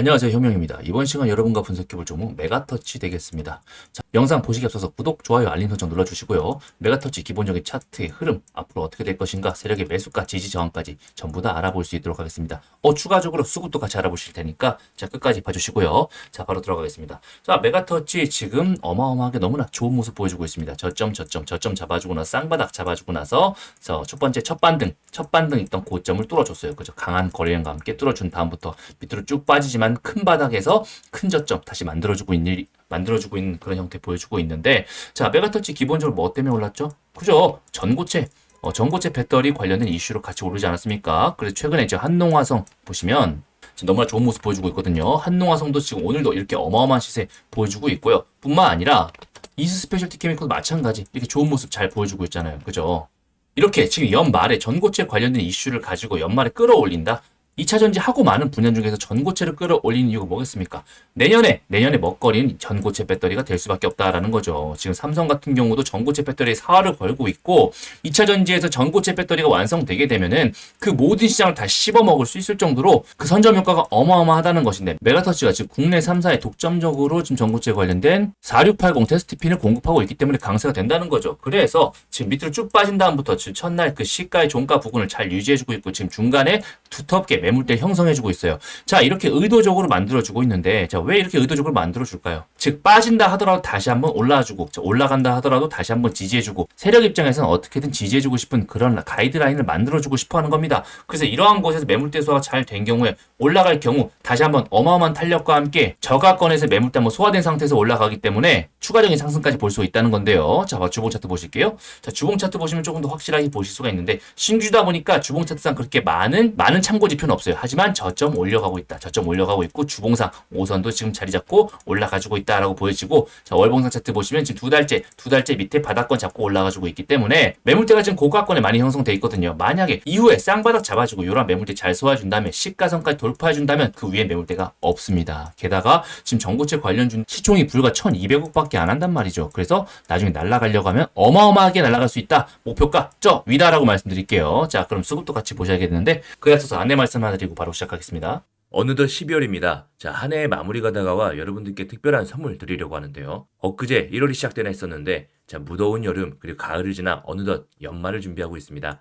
안녕하세요 현명입니다. 이번 시간 여러분과 분석해볼 종목 메가터치 되겠습니다. 자, 영상 보시기 앞서서 구독, 좋아요, 알림 설정 눌러주시고요. 메가터치 기본적인 차트의 흐름, 앞으로 어떻게 될 것인가, 세력의 매수가, 지지 저항까지 전부 다 알아볼 수 있도록 하겠습니다. 어, 추가적으로 수급도 같이 알아보실 테니까 자 끝까지 봐주시고요. 자 바로 들어가겠습니다. 자 메가터치 지금 어마어마하게 너무나 좋은 모습 보여주고 있습니다. 저점, 저점, 저점 잡아주고 나서 쌍바닥 잡아주고 나서 자, 첫 번째 첫 반등, 첫 반등 있던 고점을 뚫어줬어요. 그죠? 강한 거래량과 함께 뚫어준 다음부터 밑으로 쭉 빠지지만 큰 바닥에서 큰 저점 다시 만들어주고 있는 일- 만들어주고 있는 그런 형태 보여주고 있는데 자 메가터치 기본적으로 뭐 때문에 올랐죠? 그죠? 전고체 어, 전고체 배터리 관련된 이슈로 같이 오르지 않았습니까? 그래서 최근에 이제 한농화성 보시면 너무나 좋은 모습 보여주고 있거든요. 한농화성도 지금 오늘도 이렇게 어마어마한 시세 보여주고 있고요. 뿐만 아니라 이스 스페셜티 케미컬도 마찬가지 이렇게 좋은 모습 잘 보여주고 있잖아요. 그죠? 이렇게 지금 연말에 전고체 관련된 이슈를 가지고 연말에 끌어올린다. 2차 전지 하고 많은 분야 중에서 전고체를 끌어올리는 이유가 뭐겠습니까? 내년에 내년에 먹거리는 전고체 배터리가 될 수밖에 없다라는 거죠. 지금 삼성 같은 경우도 전고체 배터리 사활을 걸고 있고 2차 전지에서 전고체 배터리가 완성되게 되면은 그 모든 시장을 다 씹어 먹을 수 있을 정도로 그 선점 효과가 어마어마하다는 것인데 메가터치가 지금 국내 3사에 독점적으로 지금 전고체 관련된 4680 테스트핀을 공급하고 있기 때문에 강세가 된다는 거죠. 그래서 지금 밑으로 쭉 빠진 다음부터 지금 첫날 그 시가의 종가 부분을 잘 유지해주고 있고 지금 중간에 두텁게 매물대 형성해주고 있어요. 자 이렇게 의도적으로 만들어주고 있는데 자 왜 이렇게 의도적으로 만들어줄까요? 즉 빠진다 하더라도 다시 한번 올라주고 자, 올라간다 하더라도 다시 한번 지지해주고 세력 입장에서는 어떻게든 지지해주고 싶은 그런 가이드라인을 만들어주고 싶어 하는 겁니다. 그래서 이러한 곳에서 매물대 소화가 잘 된 경우에 올라갈 경우 다시 한번 어마어마한 탄력과 함께 저가권에서 매물대 한번 소화된 상태에서 올라가기 때문에 추가적인 상승까지 볼 수 있다는 건데요. 자, 봐, 주봉 차트 보실게요. 자, 주봉 차트 보시면 조금 더 확실하게 보실 수가 있는데 신규다 보니까 주봉 차트상 그렇게 많은 많은 참고 지표는 없어요. 하지만 저점 올려가고 있다. 저점 올려가고 있고 주봉상 5선도 지금 자리 잡고 올라가지고 있다라고 보여지고 자, 월봉상 차트 보시면 지금 두 달째 두 달째 밑에 바닥권 잡고 올라가지고 있기 때문에 매물대가 지금 고가권에 많이 형성돼 있거든요. 만약에 이후에 쌍바닥 잡아주고 이런 매물대 잘 소화해준 다음에 시가선까지 돌파해준 다면 그 위에 매물대가 없습니다. 게다가 지금 전고체 관련 준 시총이 불과 1,200억밖에 안 한단 말이죠. 그래서 나중에 날아가려고 하면 어마어마하게 날아갈 수 있다. 목표가 저 위다라고 말씀드릴게요. 자, 그럼 수급도 같이 보셔야겠는데 그에 앞서서 안내 말씀 하나 드리고 바로 시작하겠습니다. 어느덧 12월입니다. 자, 한 해의 마무리가 다가와 여러분들께 특별한 선물 드리려고 하는데요. 엊그제 1월이 시작되나 했었는데, 자, 무더운 여름, 그리고 가을을 지나 어느덧 연말을 준비하고 있습니다.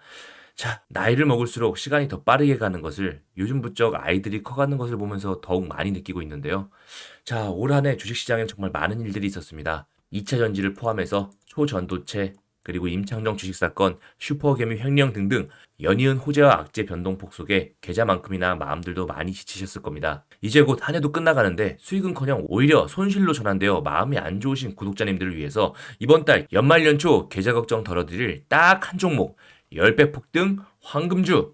자, 나이를 먹을수록 시간이 더 빠르게 가는 것을 요즘 부쩍 아이들이 커가는 것을 보면서 더욱 많이 느끼고 있는데요. 자, 올 한 해 주식시장에는 정말 많은 일들이 있었습니다. 2차 전지를 포함해서 초전도체, 그리고 임창정 주식 사건, 슈퍼개미 횡령 등등 연이은 호재와 악재 변동폭 속에 계좌만큼이나 마음들도 많이 지치셨을 겁니다. 이제 곧 한 해도 끝나가는데 수익은커녕 오히려 손실로 전환되어 마음이 안 좋으신 구독자님들을 위해서 이번 달 연말 연초 계좌 걱정 덜어드릴 딱 한 종목 10배 폭등 황금주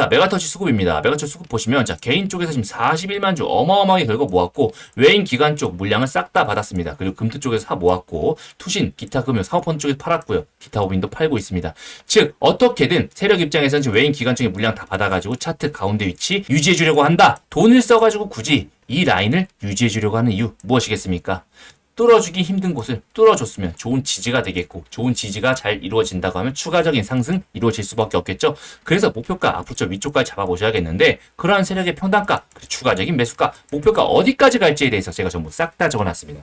자, 메가터치 수급입니다. 메가터치 수급 보시면, 자, 개인 쪽에서 지금 41만 주 어마어마하게 긁어 모았고, 외인 기관 쪽 물량을 싹 다 받았습니다. 그리고 금투 쪽에서 사 모았고, 투신, 기타 금융, 사업펀드 쪽에서 팔았고요. 기타 법인도 팔고 있습니다. 즉, 어떻게든 세력 입장에서는 지금 외인 기관 쪽에 물량 다 받아가지고 차트 가운데 위치 유지해 주려고 한다. 돈을 써가지고 굳이 이 라인을 유지해 주려고 하는 이유 무엇이겠습니까? 뚫어주기 힘든 곳을 뚫어줬으면 좋은 지지가 되겠고 좋은 지지가 잘 이루어진다고 하면 추가적인 상승 이루어질 수밖에 없겠죠. 그래서 목표가 앞으로 저 위쪽까지 잡아보셔야겠는데 그러한 세력의 평단가 추가적인 매수가 목표가 어디까지 갈지에 대해서 제가 전부 싹 다 적어놨습니다.